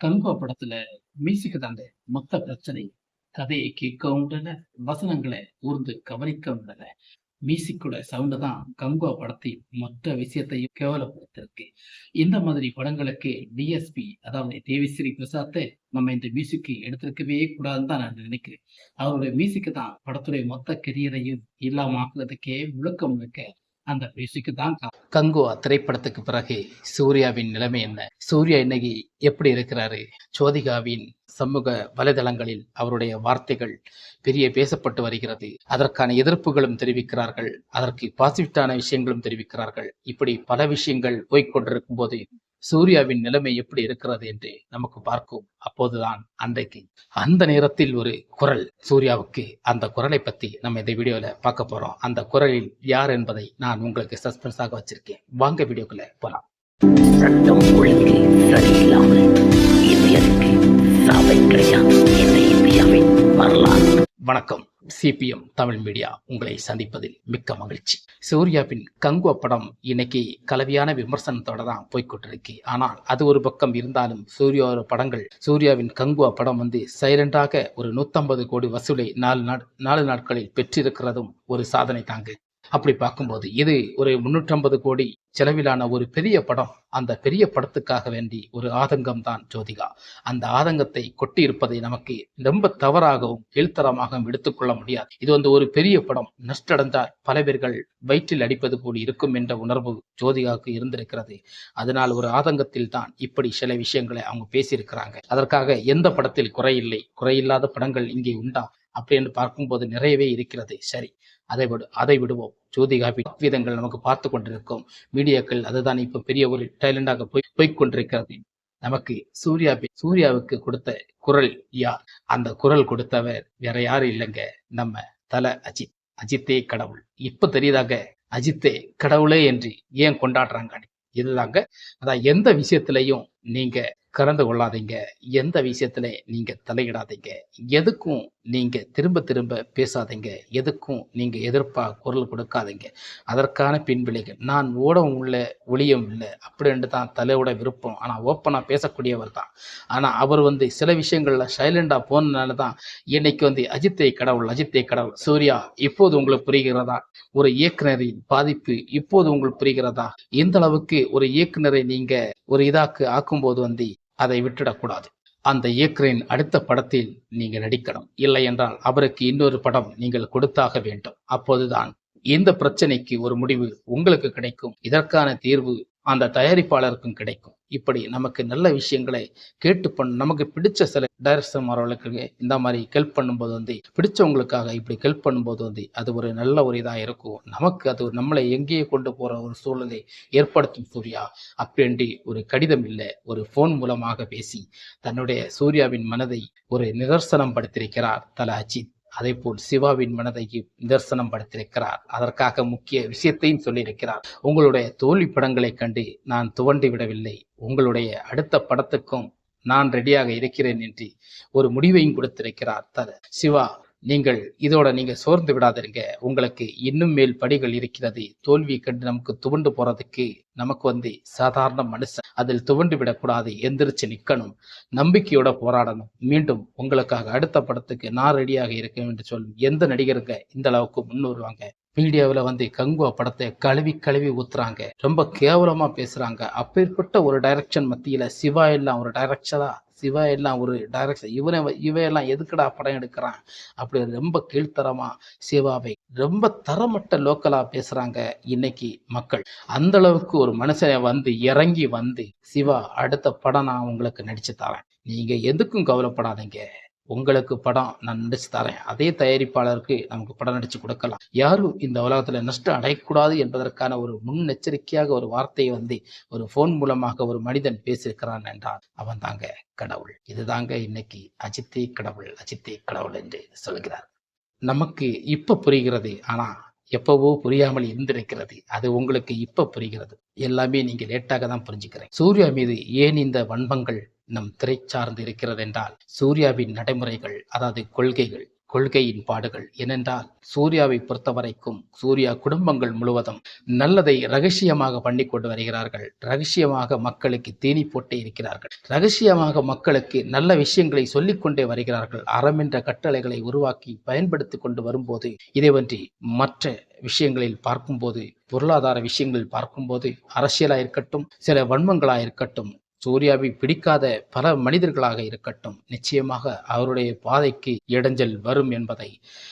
கங்கோ படத்துல மியூசிக் தாங்க மொத்த பிரச்சனை கதையை கேட்கவும் வசனங்களை ஊர்ந்து கவனிக்கவும் விடல மியூசிக்கோட சவுண்டு தான் கங்கோ படத்தை மொத்த விஷயத்தையும் கேவலப்படுத்திருக்கு. இந்த மாதிரி படங்களுக்கு டிஎஸ்பி அதாவது தேவிஸ்ரீ பிரசாத்தை நம்ம இந்த மியூசிக்கு எடுத்திருக்கவே கூடாதுன்னு தான் நான் நினைக்கிறேன். அவருடைய மியூசிக்கு தான் படத்துடைய மொத்த கெரியரையும் இல்லாம ஆக்குறதுக்கே முழுக்க முழுக்க அந்த பேசிக்கு தான் கங்குவா திரைப்படத்துக்கு பிறகு சூர்யாவின் நிலைமை என்ன? சூர்யா இன்னைக்கு எப்படி இருக்கிறாரு? ஜோதிகாவின் சமூக வலைதளங்களில் அவருடைய வார்த்தைகள் பெரிய பேசப்பட்டு வருகிறது. அதற்கான எதிர்ப்புகளும் தெரிவிக்கிறார்கள். அதற்கு பாசிட்டிவான விஷயங்களும் தெரிவிக்கிறார்கள். இப்படி பல விஷயங்கள் போய்க்கொண்டிருக்கும் போது சூர்யாவின் நிலைமை எப்படி இருக்கிறது என்று நமக்கு பார்க்கும் அப்போதுதான் அன்றைக்கு. அந்த நேரத்தில் ஒரு குரல் சூர்யாவுக்கு அந்த குரலை பத்தி நம்ம இந்த வீடியோல பார்க்க போறோம். அந்த குரலில் யார் என்பதை நான் உங்களுக்கு சஸ்பென்ஸாக வச்சிருக்கேன். வாங்க வீடியோக்குள்ள போலாம். சட்டம் ஒழுங்கு சரியில்லாமல் இந்தியருக்கு சாவை கிடையாது இந்த இந்தியாவின் வரலாறு. வணக்கம். சிபிஎம் தமிழ் மீடியா உங்களை சந்திப்பதில் மிக்க மகிழ்ச்சி. சூர்யாவின் கங்குவ படம் இன்னைக்கு கலவையான விமர்சனத்தோட தான் போய்க்கொண்டிருக்கு ஆனால் அது ஒரு பக்கம் இருந்தாலும் சூர்யாவோட படங்கள் சூர்யாவின் கங்குவா படம் வந்து சைலண்டாக ஒரு நூத்தம்பது கோடி வசூலை நாலு நாட் நாலு நாட்களில் பெற்றிருக்கிறதும் ஒரு சாதனை தாங்க. அப்படி பார்க்கும்போது இது ஒரு முன்னூற்றம்பது கோடி செலவிலான ஒரு பெரிய படம். அந்த பெரிய படத்துக்காக வேண்டி ஒரு ஆதங்கம் தான் ஜோதிகா. அந்த ஆதங்கத்தை கொட்டி இருப்பதை நமக்கு ரொம்ப தவறாகவும் கீழ்த்தரமாகவும் எடுத்துக்கொள்ள முடியாது. இது வந்து ஒரு பெரிய படம். நஷ்டடைந்தால் பல பேர்கள் வயிற்றில் அடிப்பது போல் இருக்கும் என்ற உணர்வு ஜோதிகாவுக்கு இருந்திருக்கிறது. அதனால் ஒரு ஆதங்கத்தில் தான் இப்படி சில விஷயங்களை அவங்க பேசியிருக்கிறாங்க. அதற்காக எந்த படத்தில் குறையில்லை. குறையில்லாத படங்கள் இங்கே உண்டா? அப்படி என்று பார்க்கும்போது நிறையவே இருக்கிறது. சரி அதை விடு அதை விடுவோம். ஜோதிகா விதங்கள் நமக்கு பார்த்து கொண்டிருக்கும். மீடியாக்கள் அதுதான் இப்ப பெரிய ஒரு டைலண்டாக போய் போய்கொண்டிருக்கிறது நமக்கு சூர்யா சூர்யாவுக்கு கொடுத்த குரல் யார்? அந்த குரல் கொடுத்தவர் வேற யாரும் இல்லைங்க. நம்ம தல அஜித் அஜித்தே கடவுள். இப்ப தெரியுதாங்க? அஜித்தே கடவுளே என்று ஏன் கொண்டாடுறாங்க? இதுதாங்க. அதான் எந்த விஷயத்திலையும் நீங்க கலந்து கொள்ளாதீங்க. எந்த விஷயத்துல நீங்க தலையிடாதீங்க. எதுக்கும் நீங்க திரும்ப திரும்ப பேசாதீங்க. எதுக்கும் நீங்க எதிர்ப்பாக குரல் கொடுக்காதீங்க. அதற்கான பின்விளைகள் நான் ஓடவும் உள்ள ஒளியும் இல்லை. அப்படின்ட்டு தான் தலையோட விருப்பம். ஆனால் ஓப்பனாக பேசக்கூடியவர் தான். ஆனா அவர் வந்து சில விஷயங்கள்ல சைலண்டாக போனதுனால தான் இன்னைக்கு வந்து அஜித்தை கடவுள் அஜித்தை கடவுள் சூர்யா இப்போது உங்களுக்கு புரிகிறதா? ஒரு இயக்குனரின் பாதிப்பு இப்போது உங்களுக்கு புரிகிறதா? இந்த அளவுக்கு ஒரு இயக்குனரை நீங்க ஒரு இதாக்கு ஆக்கும்போது வந்து அதை விட்டுடக்கூடாது. அந்த இயக்கரின் அடுத்த படத்தில் நீங்கள் நடிக்கணும். இல்லை என்றால் அவருக்கு இன்னொரு படம் நீங்கள் கொடுத்தாக வேண்டும். அப்போதுதான் இந்த பிரச்சனைக்கு ஒரு முடிவு உங்களுக்கு கிடைக்கும். இதற்கான தீர்வு அந்த தயாரிப்பாளருக்கும் கிடைக்கும். இப்படி நமக்கு நல்ல விஷயங்களை கேட்டு பண்ண நமக்கு பிடிச்ச சில டைரக்டர் மாறவர்களுக்கு இந்த மாதிரி ஹெல்ப் பண்ணும்போது வந்து பிடிச்சவங்களுக்காக இப்படி ஹெல்ப் பண்ணும்போது வந்து அது ஒரு நல்ல ஒரு இதாக இருக்கும். நமக்கு அது ஒரு நம்மளை எங்கேயே கொண்டு போற ஒரு சூழலை ஏற்படுத்தும் சூர்யா அப்படின்றி ஒரு கடிதம் இல்லை ஒரு ஃபோன் மூலமாக பேசி தன்னுடைய சூர்யாவின் மனதை ஒரு நிதர்சனம் படுத்தியிருக்கிறார் தல அஜித். அதே போல் சிவாவின் மனதையும் நிதர்சனம் படுத்திருக்கிறார். அதற்காக முக்கிய விஷயத்தையும் சொல்லியிருக்கிறார். உங்களுடைய தோல்வி படங்களை கண்டு நான் துவண்டு விடவில்லை. உங்களுடைய அடுத்த படத்துக்கும் நான் ரெடியாக இருக்கிறேன் என்று ஒரு முடிவையும் கொடுத்திருக்கிறார் தல சிவா. நீங்கள் இதோட நீங்க சோர்ந்து விடாதீங்க. உங்களுக்கு இன்னும் மேல் படிகள் இருக்கிறது. தோல்வி கண்டு நமக்கு துவண்டு போறதுக்கு நமக்கு வந்து சாதாரண மனுஷன் அதில் துவண்டு விடக்கூடாது. எந்திரிச்சு நிக்கணும். நம்பிக்கையோட போராடணும். மீண்டும் உங்களுக்காக அடுத்த படத்துக்கு நான் ரெடியாக இருக்கேன் என்று சொல்லும் எந்த நடிகருங்க இந்த அளவுக்கு முன்னுருவாங்க மீடியாவில் வந்து கங்குவா படத்தை கழுவி கழுவி ஊத்துறாங்க. ரொம்ப கேவலமாக பேசுகிறாங்க அப்பேற்பட்ட ஒரு டைரக்ஷன் மத்தியில் சிவா எல்லாம் ஒரு டைரக்ஷரா சிவா எல்லாம் ஒரு டைரக்ஷன் இவனை இவையெல்லாம் எதுக்குடா படம் எடுக்கிறான்? அப்படி ரொம்ப கீழ்த்தரமாக சிவாவை ரொம்ப தரமட்ட லோக்கலாக பேசுகிறாங்க இன்னைக்கு மக்கள். அந்த அளவுக்கு ஒரு மனுஷனை வந்து இறங்கி வந்து சிவா அடுத்த படம் நான் உங்களுக்கு நடிச்சு தரேன். நீங்கள் எதுக்கும் கவலைப்படாதீங்க. உங்களுக்கு படம் நான் நடிச்சு தரேன். அதே தயாரிப்பாளருக்கு நமக்கு படம் நடிச்சு கொடுக்கலாம். யாரும் இந்த உலகத்துல நஷ்டம் அடையக்கூடாது என்பதற்கான ஒரு முன்னெச்சரிக்கையாக ஒரு வார்த்தையை வந்து ஒரு போன் மூலமாக ஒரு மனிதன் பேசியிருக்கிறான் என்றால் அவன் தாங்க கடவுள். இதுதாங்க இன்னைக்கு அஜித்தே கடவுள் அஜித்தே கடவுள் என்று சொல்கிறார். நமக்கு இப்ப புரிகிறது. ஆனா எப்பவோ புரியாமல் இருந்திருக்கிறது. அது உங்களுக்கு இப்ப புரிகிறது. எல்லாமே நீங்க லேட்டாக தான் புரிஞ்சுக்கிறேன். சூர்யா மீது ஏன் இந்த வன்மங்கள் நம் திரை சார்ந்து இருக்கிறது என்றால் சூர்யாவின் நடைமுறைகள் அதாவது கொள்கைகள் கொள்கையின் பாடுகள் ஏனென்றால் சூர்யாவை பொறுத்தவரைக்கும் சூர்யா குடும்பங்கள் முழுவதும் நல்லதை ரகசியமாக பண்ணி கொண்டு வருகிறார்கள். ரகசியமாக மக்களுக்கு தீனி போட்டே இருக்கிறார்கள். ரகசியமாக மக்களுக்கு நல்ல விஷயங்களை சொல்லிக்கொண்டே வருகிறார்கள். அறம் என்ற கட்டளைகளை உருவாக்கி பயன்படுத்தி கொண்டு வரும்போது இதைவன்றி மற்ற விஷயங்களில் பார்க்கும்போது பொருளாதார விஷயங்களில் பார்க்கும்போது அரசியலாக இருக்கட்டும் சில வன்மங்களாக இருக்கட்டும் சூர்யாவை பிடிக்காத பல மனிதர்களாக இருக்கட்டும் நிச்சயமாக அவருடைய பாதைக்கு இடைஞ்சல் வரும் என்பதை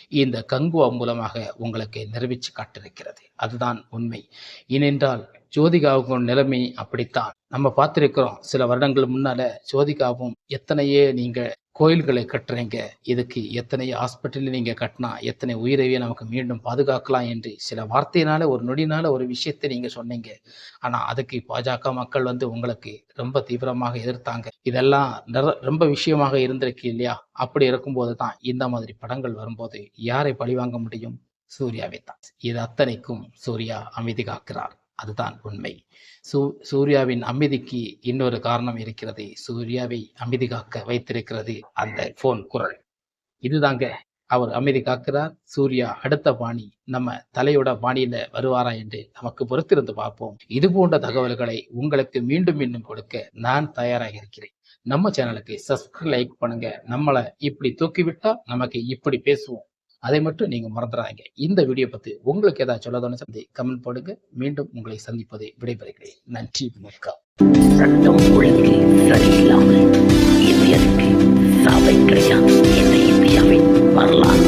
இந்த கங்குவா மூலமாக உங்களுக்கு நிரூபித்து காட்டிருக்கிறது அதுதான் உண்மை. ஏனென்றால் ஜோதிகாவுக்கும் நிலைமை அப்படித்தான். நம்ம பார்த்திருக்கிறோம் சில வருடங்கள் முன்னால ஜோதிகாவும் எத்தனையே நீங்க கோயில்களை கட்டுறீங்க. இதுக்கு எத்தனை ஹாஸ்பிட்டலில் நீங்கள் கட்டினா எத்தனை உயிரையே நமக்கு மீண்டும் பாதுகாக்கலாம் என்று சில வார்த்தையினால ஒரு நொடினால ஒரு விஷயத்தை நீங்கள் சொன்னீங்க. ஆனால் அதுக்கு பாஜக மக்கள் வந்து உங்களுக்கு ரொம்ப தீவிரமாக எதிர்த்தாங்க. இதெல்லாம் நிற- ரொம்ப விஷயமாக இருந்திருக்கு இல்லையா? அப்படி இருக்கும்போது தான் இந்த மாதிரி படங்கள் வரும்போது யாரை பழிவாங்க முடியும்? சூர்யாவை தான் இது அத்தனைக்கும் சூர்யா அமைதி காக்கிறார். அதுதான் உண்மை. சூ சூர்யாவின் அமைதிக்கு இன்னொரு காரணம் இருக்கிறது. சூர்யாவை அமைதி காக்க வைத்திருக்கிறது அந்த போன் குரல். இதுதாங்க அவர் அமைதி காக்கிறார். சூர்யா அடுத்த பாணி நம்ம தலையோட பாணியில வருவாரா என்று நமக்கு பொறுத்திருந்து பார்ப்போம். இது போன்ற தகவல்களை உங்களுக்கு மீண்டும் மீண்டும் கொடுக்க நான் தயாராக இருக்கிறேன். நம்ம சேனலுக்கு சப்ஸ்கிரைப் லைக் பண்ணுங்க. நம்மளை இப்படி தூக்கிவிட்டா நமக்கு இப்படி பேசுவோம். அதை மட்டும் நீங்க மறந்துடாதீங்க இந்த வீடியோ பற்றி உங்களுக்கு ஏதாவது சொல்ல தோணுச்சு கமெண்ட் போடுங்க. மீண்டும் உங்களை சந்திப்பதை விடைபெறுகிறேன். நன்றி வணக்கம். சட்டம் ஒழுங்கு சரியில்லாமல் இந்தியாவுக்கு சாவை கிடையாது இந்த இந்தியாவின் வரலாறு?